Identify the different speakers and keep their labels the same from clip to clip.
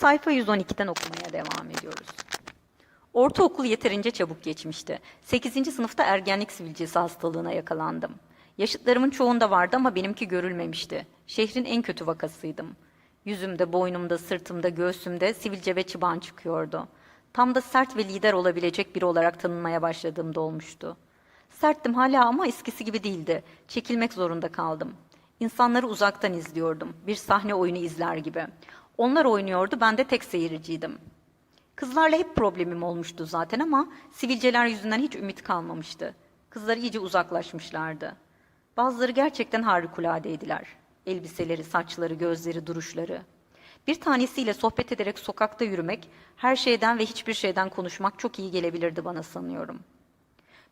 Speaker 1: Sayfa 112'den okumaya devam ediyoruz. Ortaokul yeterince çabuk geçmişti. 8. sınıfta ergenlik sivilcesi hastalığına yakalandım. Yaşıtlarımın çoğunda vardı ama benimki görülmemişti. Şehrin en kötü vakasıydım. Yüzümde, boynumda, sırtımda, göğsümde sivilce ve çıban çıkıyordu. Tam da sert ve lider olabilecek biri olarak tanınmaya başladığımda olmuştu. Serttim hala ama eskisi gibi değildi. Çekilmek zorunda kaldım. İnsanları uzaktan izliyordum. Bir sahne oyunu izler gibi. Onlar oynuyordu, ben de tek seyirciydim. Kızlarla hep problemim olmuştu zaten ama sivilceler yüzünden hiç ümit kalmamıştı. Kızlar iyice uzaklaşmışlardı. Bazıları gerçekten harikuladeydiler. Elbiseleri, saçları, gözleri, duruşları. Bir tanesiyle sohbet ederek sokakta yürümek, her şeyden ve hiçbir şeyden konuşmak çok iyi gelebilirdi bana sanıyorum.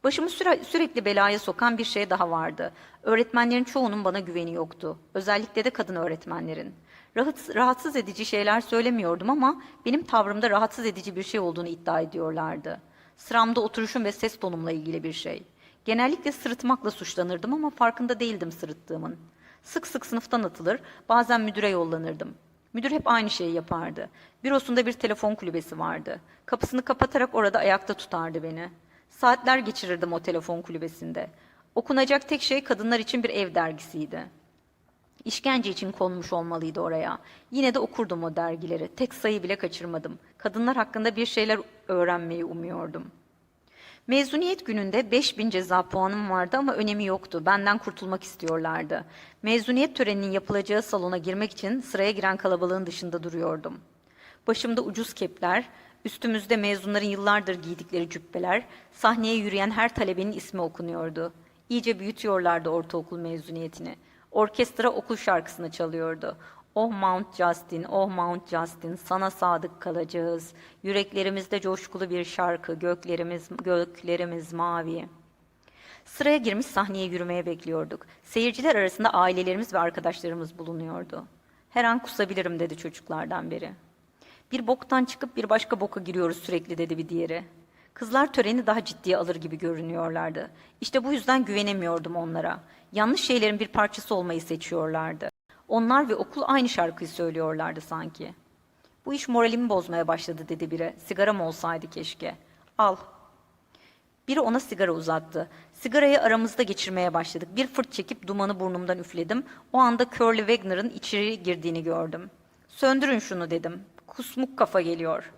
Speaker 1: Başımı süre- sürekli belaya sokan bir şey daha vardı. Öğretmenlerin çoğunun bana güveni yoktu. Özellikle de kadın öğretmenlerin. Rahat- rahatsız edici şeyler söylemiyordum ama benim tavrımda rahatsız edici bir şey olduğunu iddia ediyorlardı. Sıramda oturuşum ve ses tonumla ilgili bir şey. Genellikle sırıtmakla suçlanırdım ama farkında değildim sırıttığımın. Sık sık sınıftan atılır, bazen müdüre yollanırdım. Müdür hep aynı şeyi yapardı. Bürosunda bir telefon kulübesi vardı. Kapısını kapatarak orada ayakta tutardı beni. Saatler geçirirdim o telefon kulübesinde. Okunacak tek şey kadınlar için bir ev dergisiydi. İşkence için konmuş olmalıydı oraya. Yine de okurdum o dergileri. Tek sayı bile kaçırmadım. Kadınlar hakkında bir şeyler öğrenmeyi umuyordum. Mezuniyet gününde 5000 ceza puanım vardı ama önemi yoktu. Benden kurtulmak istiyorlardı. Mezuniyet töreninin yapılacağı salona girmek için sıraya giren kalabalığın dışında duruyordum. Başımda ucuz kepler, üstümüzde mezunların yıllardır giydikleri cübbeler, sahneye yürüyen her talebenin ismi okunuyordu. İyice büyütüyorlardı ortaokul mezuniyetini. Orkestra okul şarkısını çalıyordu. Oh Mount Justin, oh Mount Justin, sana sadık kalacağız. Yüreklerimizde coşkulu bir şarkı, göklerimiz, göklerimiz mavi. Sıraya girmiş sahneye yürümeye bekliyorduk. Seyirciler arasında ailelerimiz ve arkadaşlarımız bulunuyordu. Her an kusabilirim dedi çocuklardan biri. Bir boktan çıkıp bir başka boka giriyoruz sürekli dedi bir diğeri. Kızlar töreni daha ciddiye alır gibi görünüyorlardı. İşte bu yüzden güvenemiyordum onlara. Yanlış şeylerin bir parçası olmayı seçiyorlardı. Onlar ve okul aynı şarkıyı söylüyorlardı sanki. Bu iş moralimi bozmaya başladı dedi biri. Sigaram olsaydı keşke. Al. Biri ona sigara uzattı. Sigarayı aramızda geçirmeye başladık. Bir fırt çekip dumanı burnumdan üfledim. O anda Curly Wagner'ın içeri girdiğini gördüm. Söndürün şunu dedim. Kusmuk kafa geliyor.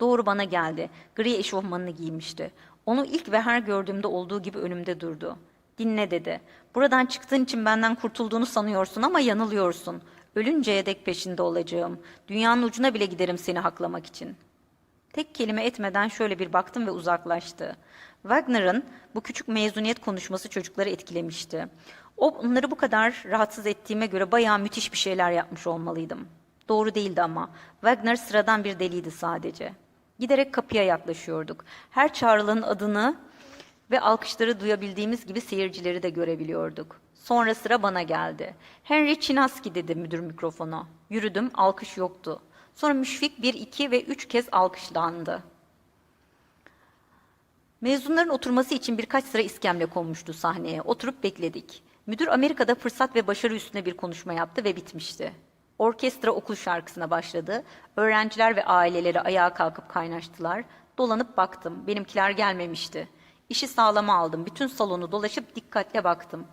Speaker 1: Doğru bana geldi. Gri eşofmanını giymişti. Onu ilk ve her gördüğümde olduğu gibi önümde durdu. Dinle dedi. Buradan çıktığın için benden kurtulduğunu sanıyorsun ama yanılıyorsun. Ölünceye dek peşinde olacağım. Dünyanın ucuna bile giderim seni haklamak için. Tek kelime etmeden şöyle bir baktım ve uzaklaştı. Wagner'ın bu küçük mezuniyet konuşması çocukları etkilemişti. Onları bu kadar rahatsız ettiğime göre bayağı müthiş bir şeyler yapmış olmalıydım. Doğru değildi ama. Wagner sıradan bir deliydi sadece. Giderek kapıya yaklaşıyorduk. Her çağrılanın adını ve alkışları duyabildiğimiz gibi seyircileri de görebiliyorduk. Sonra sıra bana geldi. Henry Chinaski dedi müdür mikrofona. Yürüdüm, alkış yoktu. Sonra müşfik bir, iki ve üç kez alkışlandı. Mezunların oturması için birkaç sıra iskemle konmuştu sahneye. Oturup bekledik. Müdür Amerika'da fırsat ve başarı üstüne bir konuşma yaptı ve bitmişti. Orkestra okul şarkısına başladı. Öğrenciler ve aileleri ayağa kalkıp kaynaştılar. Dolanıp baktım. Benimkiler gelmemişti. İşi sağlama aldım. Bütün salonu dolaşıp dikkatle baktım.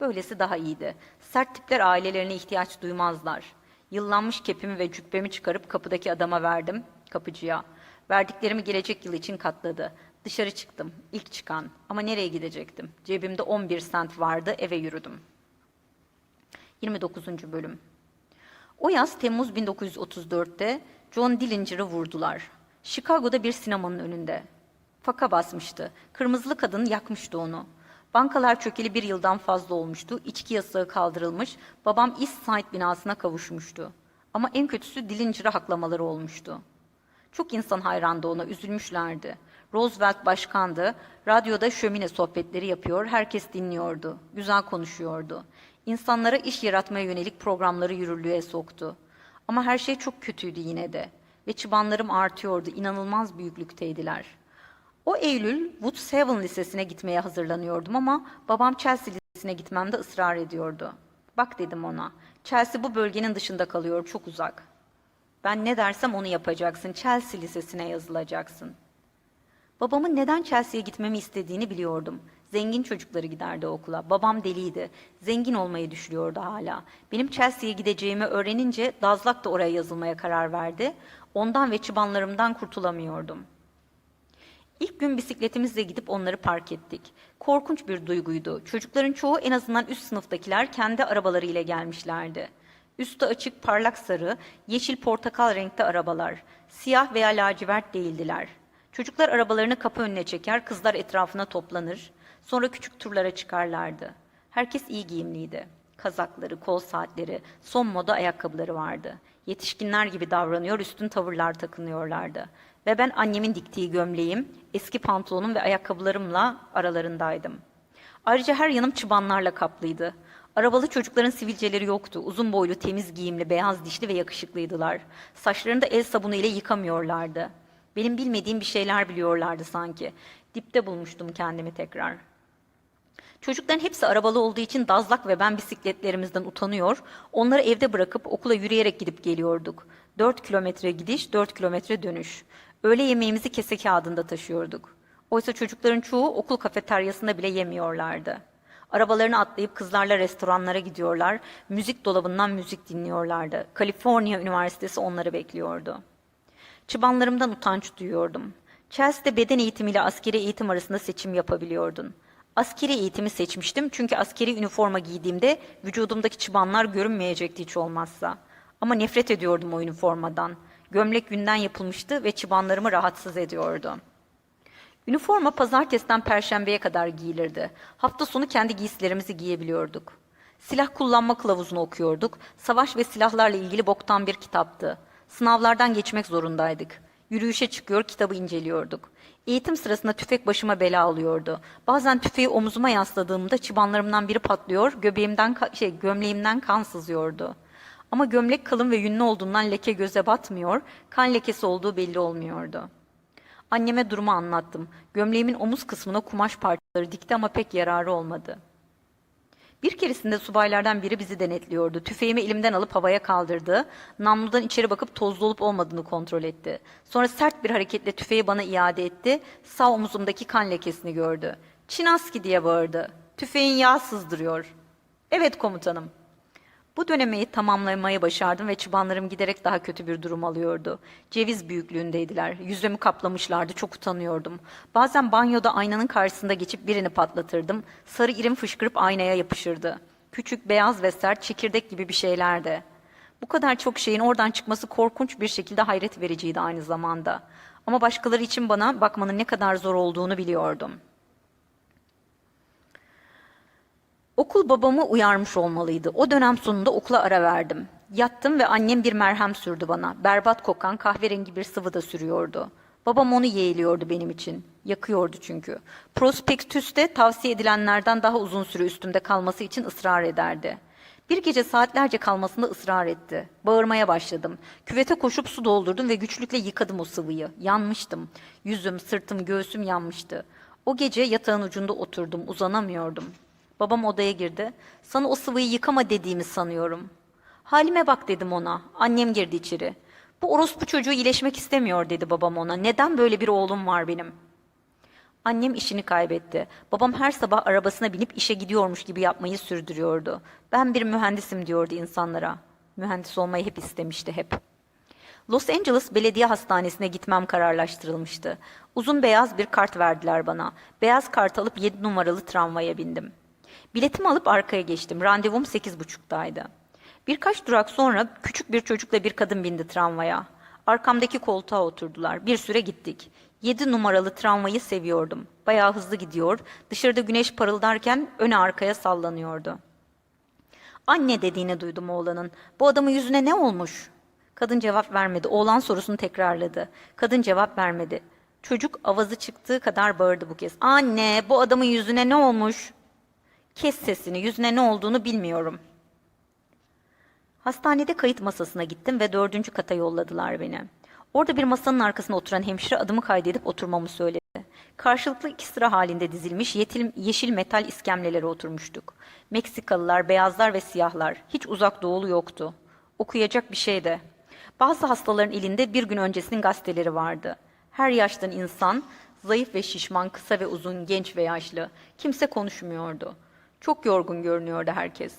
Speaker 1: Böylesi daha iyiydi. Sert tipler ailelerine ihtiyaç duymazlar. Yıllanmış kepimi ve cübbemi çıkarıp kapıdaki adama verdim, kapıcıya. Verdiklerimi gelecek yıl için katladı. Dışarı çıktım, ilk çıkan. Ama nereye gidecektim? Cebimde 11 sent vardı, eve yürüdüm. 29. Bölüm O yaz Temmuz 1934'te John Dillinger'ı vurdular. Chicago'da bir sinemanın önünde. Faka basmıştı. Kırmızılı kadın yakmıştı onu. Bankalar çökeli bir yıldan fazla olmuştu. İçki yasağı kaldırılmış. Babam East Side binasına kavuşmuştu. Ama en kötüsü Dillinger'ı haklamaları olmuştu. Çok insan hayrandı ona, üzülmüşlerdi. Roosevelt başkandı, radyoda şömine sohbetleri yapıyor, herkes dinliyordu, güzel konuşuyordu. İnsanlara iş yaratmaya yönelik programları yürürlüğe soktu. Ama her şey çok kötüydü yine de. Ve çıbanlarım artıyordu, inanılmaz büyüklükteydiler. O Eylül Woods Haven Lisesi'ne gitmeye hazırlanıyordum ama babam Chelsea Lisesi'ne gitmemde ısrar ediyordu. Bak dedim ona, Chelsea bu bölgenin dışında kalıyor, çok uzak. Ben ne dersem onu yapacaksın. Chelsea Lisesi'ne yazılacaksın. Babamın neden Chelsea'ye gitmemi istediğini biliyordum. Zengin çocukları giderdi okula. Babam deliydi. Zengin olmayı düşünüyordu hala. Benim Chelsea'ye gideceğimi öğrenince Dazlak da oraya yazılmaya karar verdi. Ondan ve çıbanlarımdan kurtulamıyordum. İlk gün bisikletimizle gidip onları park ettik. Korkunç bir duyguydu. Çocukların çoğu en azından üst sınıftakiler kendi arabalarıyla gelmişlerdi. Üstü açık parlak sarı, yeşil portakal renkte arabalar. Siyah veya lacivert değildiler. Çocuklar arabalarını kapı önüne çeker, kızlar etrafına toplanır. Sonra küçük turlara çıkarlardı. Herkes iyi giyimliydi. Kazakları, kol saatleri, son moda ayakkabıları vardı. Yetişkinler gibi davranıyor, üstün tavırlar takınıyorlardı. Ve ben annemin diktiği gömleğim, eski pantolonum ve ayakkabılarımla aralarındaydım. Ayrıca her yanım çıbanlarla kaplıydı. Arabalı çocukların sivilceleri yoktu. Uzun boylu, temiz giyimli, beyaz dişli ve yakışıklıydılar. Saçlarını da el sabunu ile yıkamıyorlardı. Benim bilmediğim bir şeyler biliyorlardı sanki. Dipte bulmuştum kendimi tekrar. Çocukların hepsi arabalı olduğu için Dazlak ve ben bisikletlerimizden utanıyor, onları evde bırakıp okula yürüyerek gidip geliyorduk. Dört kilometre gidiş, dört kilometre dönüş. Öğle yemeğimizi kese kağıdında taşıyorduk. Oysa çocukların çoğu okul kafeteryasında bile yemiyorlardı. Arabalarını atlayıp kızlarla restoranlara gidiyorlar, müzik dolabından müzik dinliyorlardı. Kaliforniya Üniversitesi onları bekliyordu. Çıbanlarımdan utanç duyuyordum. Chelsea'de beden eğitimiyle askeri eğitim arasında seçim yapabiliyordun. Askeri eğitimi seçmiştim çünkü askeri üniforma giydiğimde vücudumdaki çıbanlar görünmeyecekti hiç olmazsa. Ama nefret ediyordum o üniformadan. Gömlek günden yapılmıştı ve çıbanlarımı rahatsız ediyordu. Üniforma pazartesiden perşembeye kadar giyilirdi. Hafta sonu kendi giysilerimizi giyebiliyorduk. Silah kullanma kılavuzunu okuyorduk. Savaş ve silahlarla ilgili boktan bir kitaptı. Sınavlardan geçmek zorundaydık. Yürüyüşe çıkıyor, kitabı inceliyorduk. Eğitim sırasında tüfek başıma bela alıyordu. Bazen tüfeği omuzuma yasladığımda çıbanlarımdan biri patlıyor, göbeğimden şey gömleğimden kan sızıyordu. Ama gömlek kalın ve yünlü olduğundan leke göze batmıyor, kan lekesi olduğu belli olmuyordu. Anneme durumu anlattım. Gömleğimin omuz kısmına kumaş parçaları dikti ama pek yararı olmadı. Bir keresinde subaylardan biri bizi denetliyordu. Tüfeğimi elimden alıp havaya kaldırdı. Namludan içeri bakıp tozlu olup olmadığını kontrol etti. Sonra sert bir hareketle tüfeği bana iade etti. Sağ omuzumdaki kan lekesini gördü. Çinaski diye bağırdı. Tüfeğin yağ sızdırıyor. Evet komutanım. Bu dönemeyi tamamlamayı başardım ve çıbanlarım giderek daha kötü bir durum alıyordu. Ceviz büyüklüğündeydiler. Yüzümü kaplamışlardı. Çok utanıyordum. Bazen banyoda aynanın karşısında geçip birini patlatırdım. Sarı irim fışkırıp aynaya yapışırdı. Küçük, beyaz ve sert çekirdek gibi bir şeylerdi. Bu kadar çok şeyin oradan çıkması korkunç bir şekilde hayret vericiydi aynı zamanda. Ama başkaları için bana bakmanın ne kadar zor olduğunu biliyordum.'' Okul babamı uyarmış olmalıydı. O dönem sonunda okula ara verdim. Yattım ve annem bir merhem sürdü bana. Berbat kokan kahverengi bir sıvı da sürüyordu. Babam onu yeğliyordu benim için. Yakıyordu çünkü. Prospektüste tavsiye edilenlerden daha uzun süre üstümde kalması için ısrar ederdi. Bir gece saatlerce kalmasında ısrar etti. Bağırmaya başladım. Küvete koşup su doldurdum ve güçlükle yıkadım o sıvıyı. Yanmıştım. Yüzüm, sırtım, göğsüm yanmıştı. O gece yatağın ucunda oturdum, uzanamıyordum. Babam odaya girdi. Sana o sıvıyı yıkama dediğimi sanıyorum. Halime bak dedim ona. Annem girdi içeri. Bu orospu çocuğu iyileşmek istemiyor dedi babam ona. Neden böyle bir oğlum var benim? Annem işini kaybetti. Babam her sabah arabasına binip işe gidiyormuş gibi yapmayı sürdürüyordu. Ben bir mühendisim diyordu insanlara. Mühendis olmayı hep istemişti hep. Los Angeles Belediye Hastanesi'ne gitmem kararlaştırılmıştı. Uzun beyaz bir kart verdiler bana. Beyaz kart alıp 7 numaralı tramvaya bindim. Biletimi alıp arkaya geçtim. Randevum sekiz buçuktaydı. Birkaç durak sonra küçük bir çocukla bir kadın bindi tramvaya. Arkamdaki koltuğa oturdular. Bir süre gittik. Yedi numaralı tramvayı seviyordum. Bayağı hızlı gidiyor. Dışarıda güneş parıldarken öne arkaya sallanıyordu. Anne dediğini duydum oğlanın. Bu adamın yüzüne ne olmuş? Kadın cevap vermedi. Oğlan sorusunu tekrarladı. Kadın cevap vermedi. Çocuk avazı çıktığı kadar bağırdı bu kez. Anne bu adamın yüzüne ne olmuş? Kes sesini, yüzüne ne olduğunu bilmiyorum. Hastanede kayıt masasına gittim ve dördüncü kata yolladılar beni. Orada bir masanın arkasında oturan hemşire adımı kaydedip oturmamı söyledi. Karşılıklı iki sıra halinde dizilmiş yetil, yeşil metal iskemlelere oturmuştuk. Meksikalılar, beyazlar ve siyahlar. Hiç uzak doğulu yoktu. Okuyacak bir şey de. Bazı hastaların elinde bir gün öncesinin gazeteleri vardı. Her yaştan insan, zayıf ve şişman, kısa ve uzun, genç ve yaşlı. Kimse konuşmuyordu. Çok yorgun görünüyordu herkes.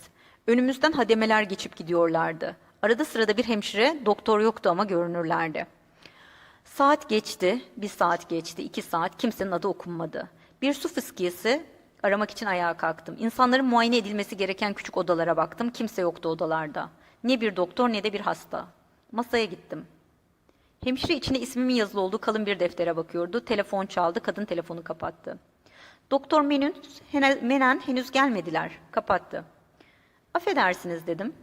Speaker 1: Önümüzden hademeler geçip gidiyorlardı. Arada sırada bir hemşire, doktor yoktu ama görünürlerdi. Saat geçti, bir saat geçti, iki saat, kimsenin adı okunmadı. Bir su fıskiyesi aramak için ayağa kalktım. İnsanların muayene edilmesi gereken küçük odalara baktım, kimse yoktu odalarda. Ne bir doktor ne de bir hasta. Masaya gittim. Hemşire içine ismimin yazılı olduğu kalın bir deftere bakıyordu. Telefon çaldı, kadın telefonu kapattı. Doktor Menün, Menen henüz gelmediler, kapattı. Affedersiniz dedim.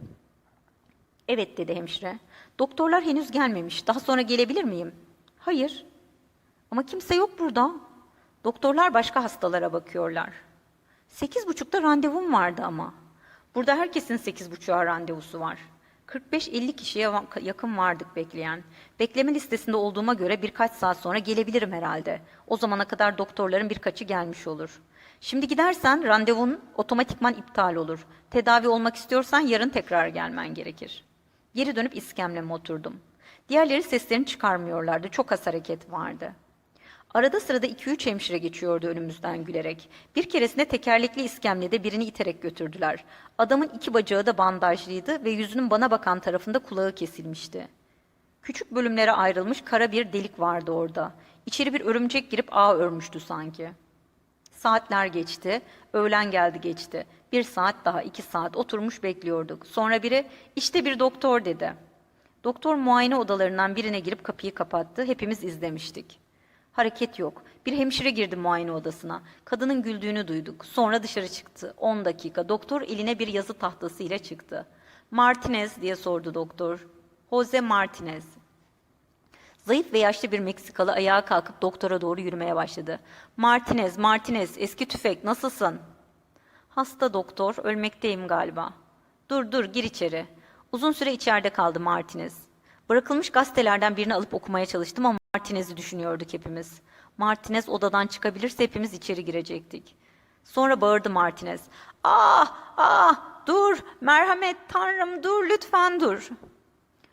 Speaker 1: Evet dedi hemşire. Doktorlar henüz gelmemiş. Daha sonra gelebilir miyim? Hayır. Ama kimse yok burada. Doktorlar başka hastalara bakıyorlar. Sekiz buçukta randevum vardı ama. Burada herkesin sekiz buçuğa randevusu var. 45-50 kişiye yakın vardık bekleyen. Bekleme listesinde olduğuma göre birkaç saat sonra gelebilirim herhalde. O zamana kadar doktorların birkaçı gelmiş olur. Şimdi gidersen randevun otomatikman iptal olur. Tedavi olmak istiyorsan yarın tekrar gelmen gerekir. Geri dönüp iskemleme oturdum. Diğerleri seslerini çıkarmıyorlardı. Çok az hareket vardı. Arada sırada iki üç hemşire geçiyordu önümüzden gülerek. Bir keresinde tekerlekli iskemlede birini iterek götürdüler. Adamın iki bacağı da bandajlıydı ve yüzünün bana bakan tarafında kulağı kesilmişti. Küçük bölümlere ayrılmış kara bir delik vardı orada. İçeri bir örümcek girip ağ örmüştü sanki. Saatler geçti, öğlen geldi geçti. Bir saat daha, iki saat oturmuş bekliyorduk. Sonra biri, işte bir doktor dedi. Doktor muayene odalarından birine girip kapıyı kapattı. Hepimiz izlemiştik. Hareket yok. Bir hemşire girdi muayene odasına. Kadının güldüğünü duyduk. Sonra dışarı çıktı. 10 dakika. Doktor eline bir yazı tahtası ile çıktı. Martinez diye sordu doktor. Jose Martinez. Zayıf ve yaşlı bir Meksikalı ayağa kalkıp doktora doğru yürümeye başladı. Martinez, Martinez, eski tüfek, nasılsın? Hasta doktor, ölmekteyim galiba. Dur dur, gir içeri. Uzun süre içeride kaldı Martinez. Bırakılmış gazetelerden birini alıp okumaya çalıştım ama Martinez'i düşünüyorduk hepimiz. Martinez odadan çıkabilirse hepimiz içeri girecektik. Sonra bağırdı Martinez. Ah, ah, dur, merhamet, tanrım dur, lütfen dur.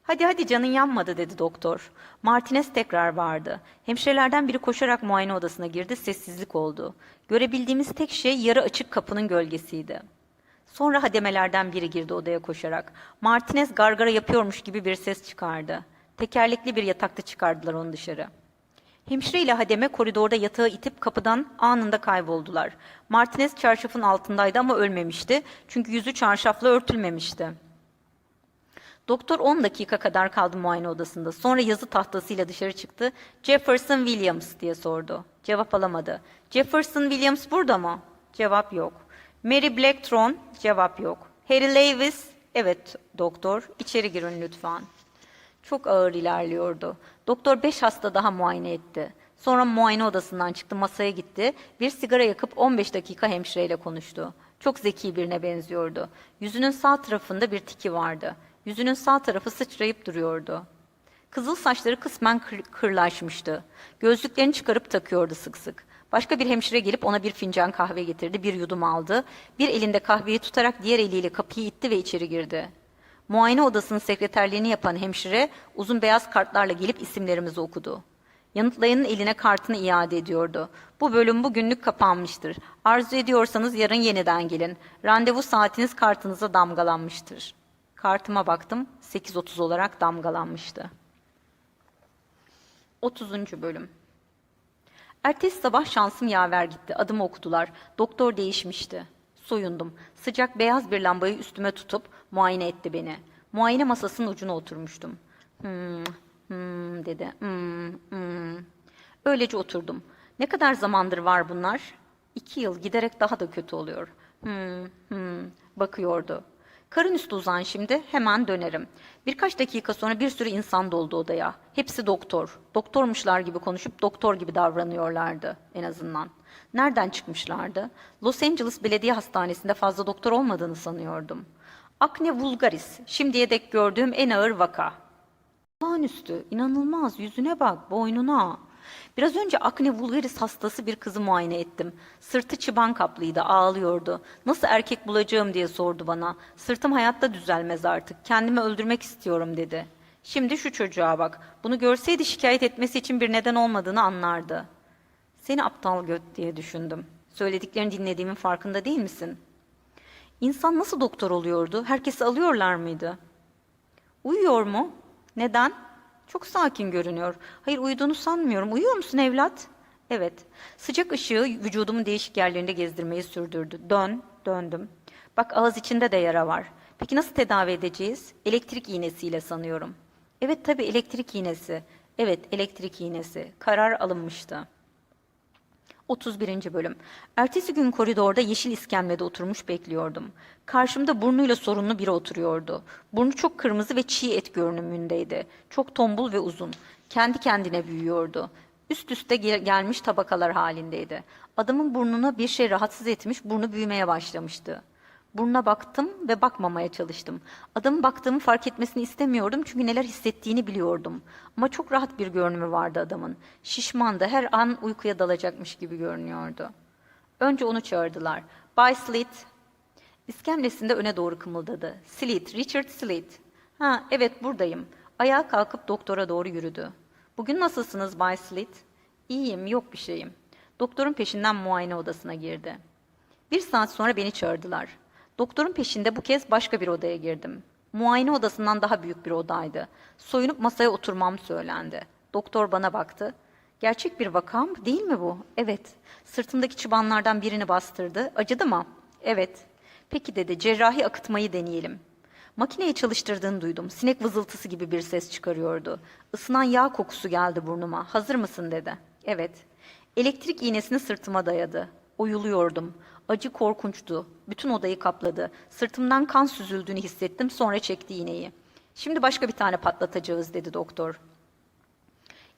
Speaker 1: Hadi hadi canın yanmadı dedi doktor. Martinez tekrar vardı. Hemşirelerden biri koşarak muayene odasına girdi. Sessizlik oldu. Görebildiğimiz tek şey yarı açık kapının gölgesiydi. Sonra hademelerden biri girdi odaya koşarak. Martinez gargara yapıyormuş gibi bir ses çıkardı. Tekerlekli bir yatakta çıkardılar onu dışarı. Hemşire ile hademe koridorda yatağı itip kapıdan anında kayboldular. Martinez çarşafın altındaydı ama ölmemişti. Çünkü yüzü çarşafla örtülmemişti. Doktor 10 dakika kadar kaldı muayene odasında. Sonra yazı tahtasıyla dışarı çıktı. Jefferson Williams diye sordu. Cevap alamadı. Jefferson Williams burada mı? Cevap yok. Mary Blacktron? Cevap yok. Harry Lewis? Evet doktor. İçeri girin lütfen. Çok ağır ilerliyordu. Doktor beş hasta daha muayene etti. Sonra muayene odasından çıktı, masaya gitti. Bir sigara yakıp 15 dakika hemşireyle konuştu. Çok zeki birine benziyordu. Yüzünün sağ tarafında bir tiki vardı. Yüzünün sağ tarafı sıçrayıp duruyordu. Kızıl saçları kısmen kır- kırlaşmıştı. Gözlüklerini çıkarıp takıyordu sık sık. Başka bir hemşire gelip ona bir fincan kahve getirdi, bir yudum aldı. Bir elinde kahveyi tutarak diğer eliyle kapıyı itti ve içeri girdi. Muayene odasının sekreterliğini yapan hemşire uzun beyaz kartlarla gelip isimlerimizi okudu. Yanıtlayanın eline kartını iade ediyordu. Bu bölüm bugünlük kapanmıştır. Arzu ediyorsanız yarın yeniden gelin. Randevu saatiniz kartınıza damgalanmıştır. Kartıma baktım. 8.30 olarak damgalanmıştı. 30. bölüm. Ertesi sabah şansım yaver gitti. Adımı okudular. Doktor değişmişti. Soyundum. Sıcak beyaz bir lambayı üstüme tutup muayene etti beni. Muayene masasının ucuna oturmuştum. Hmm, hmm dedi. Hmm, hmm. Öylece oturdum. Ne kadar zamandır var bunlar? İki yıl giderek daha da kötü oluyor. Hmm, hmm. Bakıyordu. Karın üstü uzan şimdi, hemen dönerim. Birkaç dakika sonra bir sürü insan doldu odaya. Hepsi doktor. Doktormuşlar gibi konuşup doktor gibi davranıyorlardı en azından. Nereden çıkmışlardı? Los Angeles Belediye Hastanesi'nde fazla doktor olmadığını sanıyordum. Akne vulgaris, şimdiye dek gördüğüm en ağır vaka. Olağanüstü, inanılmaz, yüzüne bak, boynuna. Biraz önce akne vulgaris hastası bir kızı muayene ettim. Sırtı çıban kaplıydı, ağlıyordu. Nasıl erkek bulacağım diye sordu bana. Sırtım hayatta düzelmez artık, kendimi öldürmek istiyorum dedi. Şimdi şu çocuğa bak. Bunu görseydi şikayet etmesi için bir neden olmadığını anlardı. Seni aptal göt diye düşündüm. Söylediklerini dinlediğimin farkında değil misin? İnsan nasıl doktor oluyordu? Herkesi alıyorlar mıydı? Uyuyor mu? Neden? Çok sakin görünüyor. Hayır uyuduğunu sanmıyorum. Uyuyor musun evlat? Evet. Sıcak ışığı vücudumun değişik yerlerinde gezdirmeyi sürdürdü. Dön, döndüm. Bak ağız içinde de yara var. Peki nasıl tedavi edeceğiz? Elektrik iğnesiyle sanıyorum. Evet tabii elektrik iğnesi. Evet elektrik iğnesi. Karar alınmıştı. 31. bölüm. Ertesi gün koridorda yeşil iskemlede oturmuş bekliyordum. Karşımda burnuyla sorunlu biri oturuyordu. Burnu çok kırmızı ve çiğ et görünümündeydi. Çok tombul ve uzun. Kendi kendine büyüyordu. Üst üste gel- gelmiş tabakalar halindeydi. Adamın burnuna bir şey rahatsız etmiş, burnu büyümeye başlamıştı. Burnuna baktım ve bakmamaya çalıştım. Adamın baktığımı fark etmesini istemiyordum çünkü neler hissettiğini biliyordum. Ama çok rahat bir görünümü vardı adamın. Şişmandı, her an uykuya dalacakmış gibi görünüyordu. Önce onu çağırdılar. Bay Slit. İskemlesinde öne doğru kımıldadı. Slit, Richard Slit. Ha, evet buradayım. Ayağa kalkıp doktora doğru yürüdü. Bugün nasılsınız Bay Slit? İyiyim, yok bir şeyim. Doktorun peşinden muayene odasına girdi. Bir saat sonra beni çağırdılar. Doktorun peşinde bu kez başka bir odaya girdim. Muayene odasından daha büyük bir odaydı. Soyunup masaya oturmam söylendi. Doktor bana baktı. Gerçek bir vaka mı? Değil mi bu? Evet. Sırtımdaki çıbanlardan birini bastırdı. Acıdı mı? Evet. Peki dedi, cerrahi akıtmayı deneyelim. Makineyi çalıştırdığını duydum. Sinek vızıltısı gibi bir ses çıkarıyordu. Isınan yağ kokusu geldi burnuma. Hazır mısın dedi. Evet. Elektrik iğnesini sırtıma dayadı. Oyuluyordum. Acı korkunçtu. Bütün odayı kapladı. Sırtımdan kan süzüldüğünü hissettim. Sonra çekti iğneyi. Şimdi başka bir tane patlatacağız dedi doktor.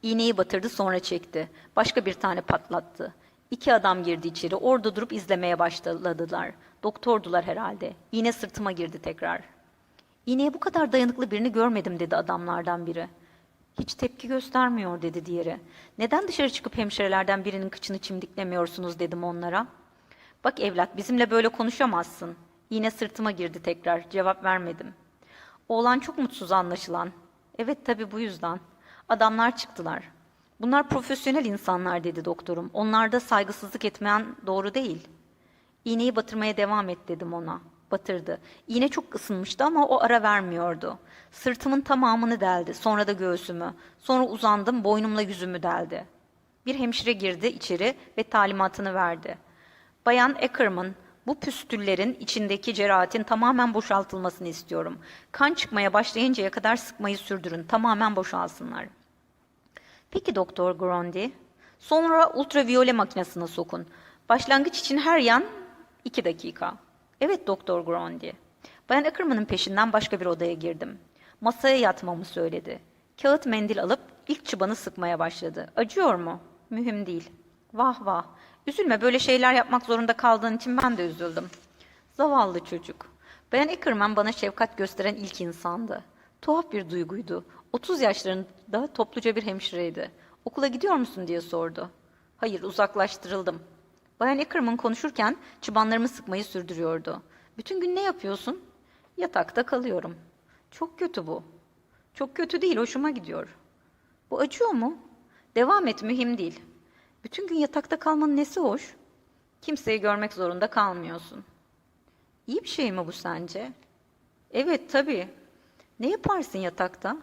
Speaker 1: İğneyi batırdı sonra çekti. Başka bir tane patlattı. İki adam girdi içeri. Orada durup izlemeye başladılar. Doktordular herhalde. İğne sırtıma girdi tekrar. İğneye bu kadar dayanıklı birini görmedim dedi adamlardan biri. Hiç tepki göstermiyor dedi diğeri. Neden dışarı çıkıp hemşirelerden birinin kıçını çimdiklemiyorsunuz dedim onlara. Bak evlat bizimle böyle konuşamazsın. Yine sırtıma girdi tekrar. Cevap vermedim. Oğlan çok mutsuz anlaşılan. Evet tabii bu yüzden. Adamlar çıktılar. Bunlar profesyonel insanlar dedi doktorum. Onlarda saygısızlık etmeyen doğru değil. İğneyi batırmaya devam et dedim ona. Batırdı. İğne çok ısınmıştı ama o ara vermiyordu. Sırtımın tamamını deldi. Sonra da göğsümü. Sonra uzandım boynumla yüzümü deldi. Bir hemşire girdi içeri ve talimatını verdi. Bayan Ackerman, bu püstüllerin içindeki cerahatin tamamen boşaltılmasını istiyorum. Kan çıkmaya başlayıncaya kadar sıkmayı sürdürün. Tamamen boşalsınlar. Peki Doktor Grundy. Sonra ultraviyole makinesine sokun. Başlangıç için her yan iki dakika. Evet Doktor Grundy. Bayan Ackerman'ın peşinden başka bir odaya girdim. Masaya yatmamı söyledi. Kağıt mendil alıp ilk çıbanı sıkmaya başladı. Acıyor mu? Mühim değil. Vah vah. Üzülme böyle şeyler yapmak zorunda kaldığın için ben de üzüldüm. Zavallı çocuk. Bayan Ackerman bana şefkat gösteren ilk insandı. Tuhaf bir duyguydu. 30 yaşlarında topluca bir hemşireydi. Okula gidiyor musun diye sordu. Hayır uzaklaştırıldım. Bayan Ackerman konuşurken çıbanlarımı sıkmayı sürdürüyordu. Bütün gün ne yapıyorsun? Yatakta kalıyorum. Çok kötü bu. Çok kötü değil, hoşuma gidiyor. Bu acıyor mu? Devam et, mühim değil. Bütün gün yatakta kalmanın nesi hoş? Kimseyi görmek zorunda kalmıyorsun. İyi bir şey mi bu sence? Evet, tabii. Ne yaparsın yatakta?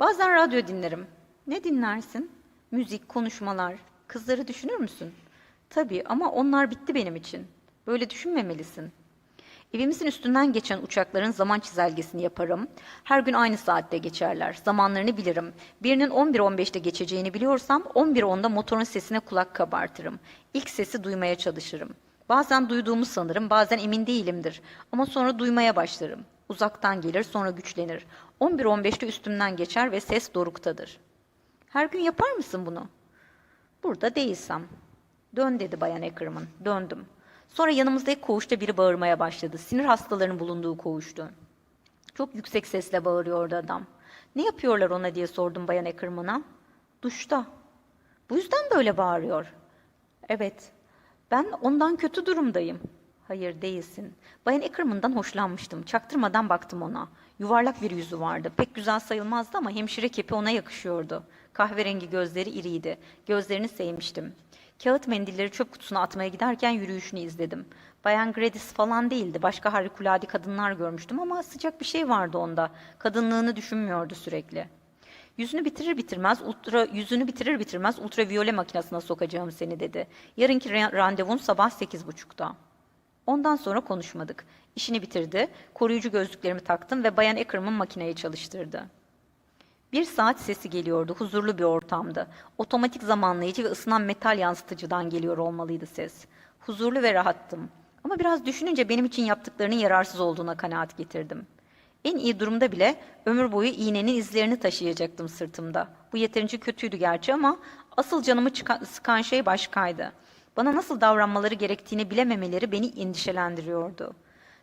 Speaker 1: Bazen radyo dinlerim. Ne dinlersin? Müzik, konuşmalar. Kızları düşünür müsün? Tabii ama onlar bitti benim için. Böyle düşünmemelisin. Evimizin üstünden geçen uçakların zaman çizelgesini yaparım. Her gün aynı saatte geçerler. Zamanlarını bilirim. Birinin 11.15'te geçeceğini biliyorsam 11.10'da motorun sesine kulak kabartırım. İlk sesi duymaya çalışırım. Bazen duyduğumu sanırım, bazen emin değilimdir. Ama sonra duymaya başlarım. Uzaktan gelir, sonra güçlenir. 11.15'te üstümden geçer ve ses doruktadır. Her gün yapar mısın bunu? Burada değilsem. Dön dedi Bayan Ackerman. Döndüm. Sonra yanımızdaki koğuşta biri bağırmaya başladı. Sinir hastalarının bulunduğu koğuştu. Çok yüksek sesle bağırıyordu adam. Ne yapıyorlar ona diye sordum Bayan Ackerman'a. Duşta. Bu yüzden böyle bağırıyor. Evet. Ben ondan kötü durumdayım. Hayır değilsin. Bayan Ackerman'dan hoşlanmıştım. Çaktırmadan baktım ona. Yuvarlak bir yüzü vardı. Pek güzel sayılmazdı ama hemşire kepi ona yakışıyordu. Kahverengi gözleri iriydi. Gözlerini sevmiştim. Kağıt mendilleri çöp kutusuna atmaya giderken yürüyüşünü izledim. Bayan Gladys falan değildi. Başka harikulade kadınlar görmüştüm ama sıcak bir şey vardı onda. Kadınlığını düşünmüyordu sürekli. Yüzünü bitirir bitirmez ultra yüzünü bitirir bitirmez ultraviyole makinesine sokacağım seni dedi. Yarınki ra- randevun sabah sekiz buçukta. Ondan sonra konuşmadık. İşini bitirdi, koruyucu gözlüklerimi taktım ve Bayan Ackerman makineyi çalıştırdı. Bir saat sesi geliyordu, huzurlu bir ortamdı. Otomatik zamanlayıcı ve ısınan metal yansıtıcıdan geliyor olmalıydı ses. Huzurlu ve rahattım. Ama biraz düşününce benim için yaptıklarının yararsız olduğuna kanaat getirdim. En iyi durumda bile ömür boyu iğnenin izlerini taşıyacaktım sırtımda. Bu yeterince kötüydü gerçi ama asıl canımı sıkan şey başkaydı. Bana nasıl davranmaları gerektiğini bilememeleri beni endişelendiriyordu.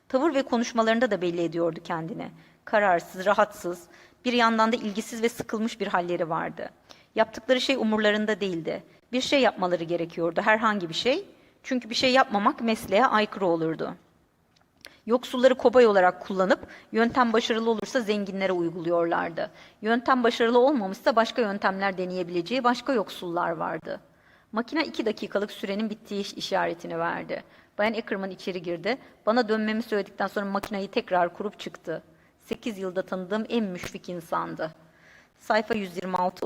Speaker 1: Tavır ve konuşmalarında da belli ediyordu kendini. Kararsız, rahatsız, bir yandan da ilgisiz ve sıkılmış bir halleri vardı. Yaptıkları şey umurlarında değildi. Bir şey yapmaları gerekiyordu, herhangi bir şey. Çünkü bir şey yapmamak mesleğe aykırı olurdu. Yoksulları kobay olarak kullanıp yöntem başarılı olursa zenginlere uyguluyorlardı. Yöntem başarılı olmamışsa başka yöntemler deneyebileceği başka yoksullar vardı. Makine iki dakikalık sürenin bittiği iş- işaretini verdi. Bayan Ackerman içeri girdi. Bana dönmemi söyledikten sonra makineyi tekrar kurup çıktı. Sekiz yılda tanıdığım en müşfik insandı. Sayfa 126